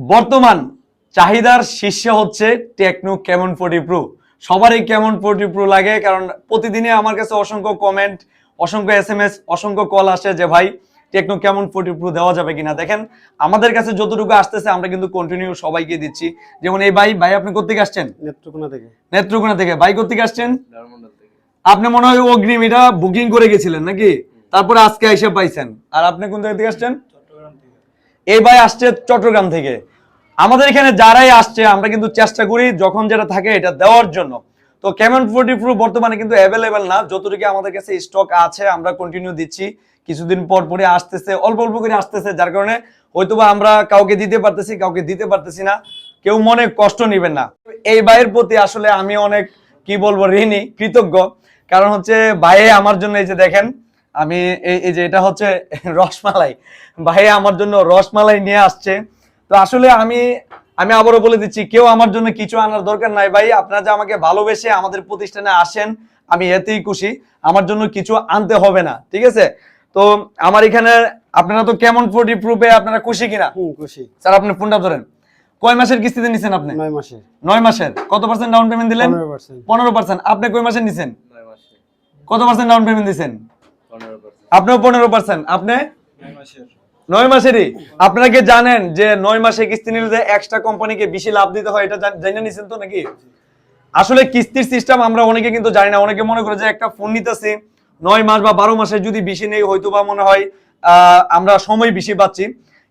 বর্তমান চাহিদার শীর্ষে হচ্ছে টেকনো কেমন ফোর্টি প্রো। সবারই কেমন ফোর্টি প্রো লাগে কারণ প্রতিদিনে আমার কাছে অসংখ্য কমেন্ট অসংখ্য এস এম এস অসংখ্য কল আসে যে ভাই টেকনো কেমন ফোর্টি প্রো দেওয়া যাবে কিনা? দেখেন আমাদের কাছে যতটুকু আসতেছে আমরা কিন্তু কন্টিনিউ সবাইকে দিচ্ছি। যেমন এই ভাই ভাই আপনি কোথেকে আসছেন? নেত্রকোনা থেকে। নেত্রকোনা থেকে। ভাই কোথেকে আসছেন? আপনি মনে হয় অগ্রিম এটা বুকিং করে গেছিলেন নাকি? তারপরে আজকে এসে পাইছেন। আর আপনি কোন জায়গা থেকে আসছেন? এই ভাই আসছে চট্টগ্রাম থেকে। আমাদের এখানে যারাই আসছে, আমরা কিন্তু চেষ্টা করি যখন যেটা থাকে এটা দেওয়ার জন্য। তো কেমন ফোর্টি প্রো বর্তমানে কিন্তু অ্যাভেলেবেল না। যতটুকু আমাদের কাছে স্টক আছে, আমরা কন্টিনিউ দিচ্ছি। কিছুদিন পর পরে আসতেছে, অল্প অল্প করে আসতেছে, যার কারণে হয়তোবা আমরা কাউকে দিতে পারতেছি, কাউকে দিতে পারতেছি না। কেউ মনে কষ্ট নেবেন না। এই ভাইয়ের প্রতি আসলে আমি অনেক, কি বলব, ঋণী, কৃতজ্ঞ। কারণ হচ্ছে ভাইয়ে আমার জন্য এই যে দেখেন আমি এই এই যে এটা হচ্ছে রসমালাই। ভাই আমার জন্য রসমালাই নিয়ে আসছে। তো আসলে আমি আমি আবারও বলে দিচ্ছি কেউ আমার জন্য কিছু আনার দরকার নাই ভাই। আপনারা যে আমাকে ভালোবেসে আমাদের প্রতিষ্ঠানে আসেন আমি এতেই খুশি। আমার জন্য কিছু আনতে হবে না ঠিক আছে? তো আমার এখানে আপনারা তো কেমন ফোর্টি প্রুফে আপনারা খুশি কিনা? খুশি। স্যার আপনি ফোনটা ধরেন। কয় মাসের কিস্তিতে নিছেন আপনি? নয় মাসে নয় মাসের। কত পার্সেন্ট ডাউন পেমেন্ট দিলেন? পনেরো পার্সেন্ট পনেরো পার্সেন্ট আপনি কয় মাসের নিছেন? কত পার্সেন্ট ডাউন পেমেন্ট দিছেন? আপনিও পনেরো পার্সেন্ট, আপনি? নয় মাসেরই। কি জানেন যে নয় মাসে কিস্তি নিলে যে এক্সট্রা কোম্পানিকে বেশি লাভ দিতে হয়, এটা নিছেন তো নাকি? আসলে কিস্তির সিস্টেম আমরা অনেকে কিন্তু জানি না। অনেকে মনে করে যে একটা ফোন নিতেছি মাস বা বারো মাসে যদি বেশি নেই মনে হয় আমরা সময় বেশি পাচ্ছি।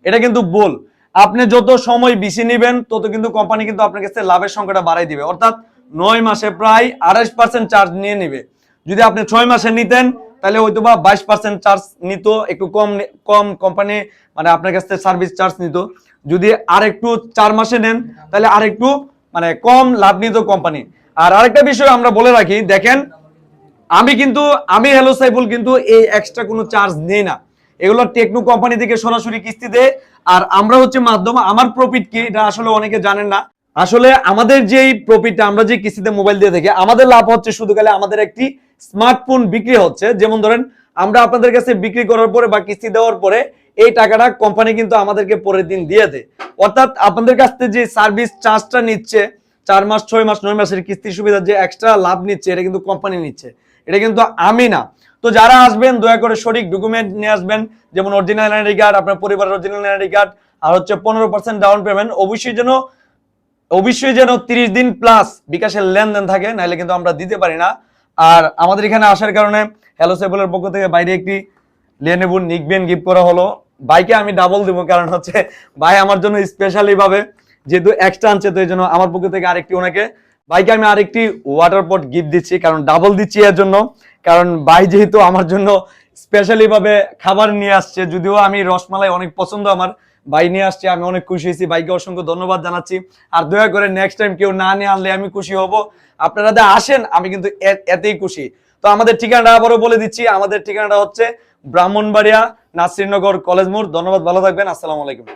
এটা কিন্তু ভুল। আপনি যত সময় বেশি নেবেন, তত কিন্তু কোম্পানি কিন্তু আপনার কাছে লাভের সংখ্যাটা বাড়াই দিবে। অর্থাৎ নয় মাসে প্রায় আড়াইশ পার্সেন্ট চার্জ নিয়ে নিবে। যদি আপনি ছয় মাসে নিতেন তাহলে হয়তো বা বাইশ পার্সেন্ট চার্জ নিত, একটু কম কম কোম্পানি মানে আপনার কাছ থেকে সার্ভিস চার্জ নিত। যদি আর একটু চার মাসে নেন, তাহলে আর একটু মানে কম লাভ নিত কোম্পানি আর আরেকটা বিষয় আমরা বলে রাখি, দেখেন, আমি কিন্তু, আমি হ্যালো সাইফুল কিন্তু এই এক্সট্রা কোনো চার্জ নেই না। এগুলো টেকনো কোম্পানি থেকে সরাসরি কিস্তি দেয়, আর আমরা হচ্ছে মাধ্যম, আমার প্রফিট কি, এটা আসলে অনেকে জানেন না। আসলে আমাদের যেই প্রফিটটা আমরা যে কিস্তিতে মোবাইল দিয়ে থাকি, আমাদের লাভ হচ্ছে শুধু খালি আমাদের একটি স্মার্টফোন বিক্রি হচ্ছে। যেমন ধরেন, আমরা আপনাদের কাছে বিক্রি করার পরে বা কিস্তি দেওয়ার পরে এই টাকাটা কোম্পানি কিন্তু আমাদেরকে পরের দিন দিয়ে দেয়। অর্থাৎ আপনাদের কাছ থেকে যে সার্ভিস চার্জটা নিচ্ছে, চার মাস, ছয় মাস, নয় মাসের কিস্তির সুবিধা যে এক্সট্রা লাভ নিচ্ছে, এটা কিন্তু কোম্পানি নিচ্ছে। এটা কিন্তু আমি না। তো যারা আসবেন, দয়া করে সঠিক ডকুমেন্ট নিয়ে আসবেন। যেমন অরিজিনাল এনআইডি কার্ড আপনার পরিবারের অরিজিনাল এনআইডি কার্ড আর হচ্ছে পনেরো পার্সেন্ট ডাউন পেমেন্ট অবশ্যই যেন অবশ্যই যেন তিরিশ দিন প্লাস বিকাশের লেনদেন থাকে, নাহলে কিন্তু আমরা দিতে পারি না। আর আমাদের এখানে আসার কারণে হ্যালো সেবলের পক্ষ থেকে বাইরে একটি লেনেবুর নিকবেন গিফট করা হলো। বাইকে আমি ডাবল দেবো, কারণ হচ্ছে ভাই আমার জন্য স্পেশালি ভাবে যেহেতু এক্সট্রা আনছে, তো এই জন্য আমার পক্ষ থেকে আরেকটি ওনাকে। বাইকে আমি আরেকটি ওয়াটার পট গিফট দিচ্ছি, কারণ ডাবল দিচ্ছি এর জন্য। কারণ ভাই যেহেতু আমার জন্য স্পেশালি ভাবে খাবার নিয়ে আসছে, যদিও আমি রসমালাই অনেক পছন্দ আমার। ভাই নিয়ে আসছে, আমি অনেক খুশি হয়েছি। ভাইকে অসংখ্য ধন্যবাদ জানাচ্ছি। আর দয়া করে নেক্সট টাইম কেউ না নিয়ে আনলে আমি খুশি হব। আপনারা যা আসেন, আমি কিন্তু এতেই খুশি। তো আমাদের ঠিকানাটা আবারও বলে দিচ্ছি। আমাদের ঠিকানাটা হচ্ছে ব্রাহ্মণবাড়িয়া, নাসিরনগর কলেজ মোড় ধন্যবাদ, ভালো থাকবেন। আসসালামু আলাইকুম।